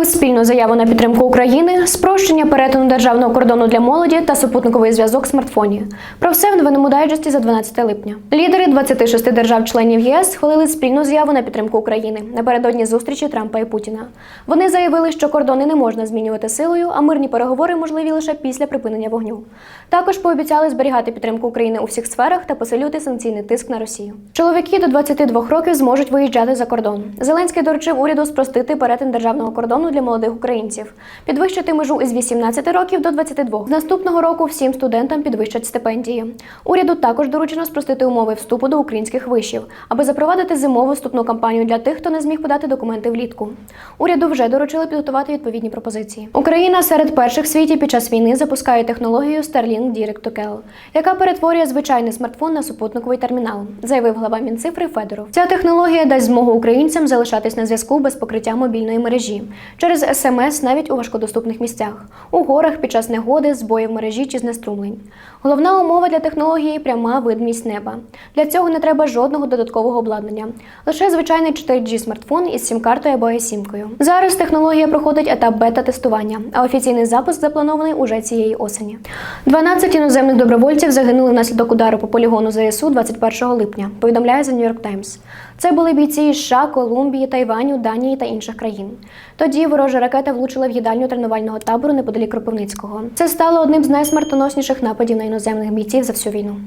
Ухвалив спільну заяву на підтримку України, спрощення перетину державного кордону для молоді та супутниковий зв'язок смартфоні. Про все в новинному дайджесті за 12 липня. Лідери 26 держав-членів ЄС схвалили спільну заяву на підтримку України напередодні зустрічі Трампа і Путіна. Вони заявили, що кордони не можна змінювати силою, а мирні переговори можливі лише після припинення вогню. Також пообіцяли зберігати підтримку України у всіх сферах та посилювати санкційний тиск на Росію. Чоловіки до 22 років зможуть виїжджати за кордон. Зеленський доручив уряду спростити перетин державного кордону для молодих українців, підвищити межу із 18 років до 22. З наступного року всім студентам підвищать стипендії. Уряду також доручено спростити умови вступу до українських вишів, аби запровадити зимову вступну кампанію для тих, хто не зміг подати документи влітку. Уряду вже доручили підготувати відповідні пропозиції. Україна серед перших в світі під час війни запускає технологію Starlink Direct to Cell, яка перетворює звичайний смартфон на супутниковий термінал, заявив глава Мінцифри Федоров. Ця технологія дасть змогу українцям залишатись на зв'язку без покриття мобільної мережі через смс навіть у важкодоступних місцях, у горах під час негоди, збоїв мережі чи знеструмлень. Головна умова для технології пряма видимість неба. Для цього не треба жодного додаткового обладнання, лише звичайний 4G смартфон із сім-картою або сімкою. Зараз технологія проходить етап бета-тестування, а офіційний запуск запланований уже цієї осені. 12 іноземних добровольців загинули внаслідок удару по полігону ЗСУ 21 липня. Повідомляє The New York Times. Це були бійці із США, Колумбії, Тайваню, Данії та інших країн. Тоді ворожа ракета влучила в їдальню тренувального табору неподалік Кропивницького. Це стало одним з найсмертоносніших нападів на іноземних бійців за всю війну.